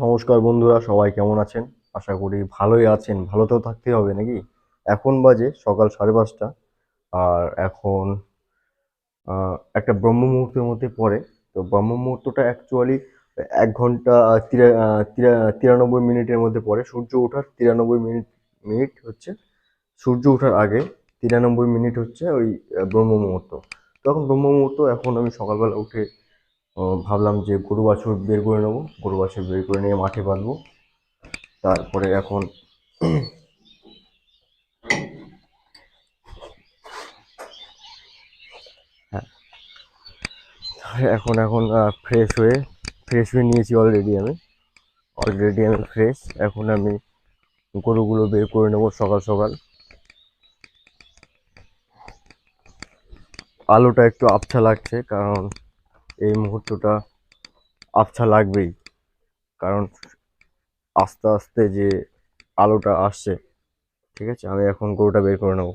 নমস্কার বন্ধুরা, সবাই কেমন আছেন? আশা করি ভালোই আছেন। ভালো তো থাকতে হবে নাকি? এখন বাজে সকাল সাড়ে পাঁচটা। আর এখন একটা ব্রহ্ম মুহূর্তের মধ্যে পড়ে। তো ব্রহ্ম মুহূর্তটা অ্যাকচুয়ালি এক ঘণ্টা তিরা- তিরানব্বই মিনিটের মধ্যে পড়ে। সূর্য ওঠার তিরানব্বই মিনিট মিনিট হচ্ছে, সূর্য ওঠার আগে তিরানব্বই মিনিট হচ্ছে ওই ব্রহ্ম মুহূর্ত। তখন ব্রহ্ম মুহূর্ত, এখন আমি সকালবেলা উঠে ভাবলাম যে গরু বাছুর বের করে নেব। গরু বাছুর বের করে নিয়ে মাঠে বাঁধবো। তারপরে এখন হ্যাঁ এখন এখন ফ্রেশ হয়ে ফ্রেশ হয়ে নিয়েছি অলরেডি আমি। অলরেডি আমি ফ্রেশ এখন আমি গরুগুলো বের করে নেব সকাল সকাল। আলোটা একটু আবছা লাগছে, কারণ এই মুহূর্তটা আবছা লাগবেই। কারণ আস্তে আস্তে যে আলোটা আসছে, ঠিক আছে? আমি এখন গরুটা বের করে নেব।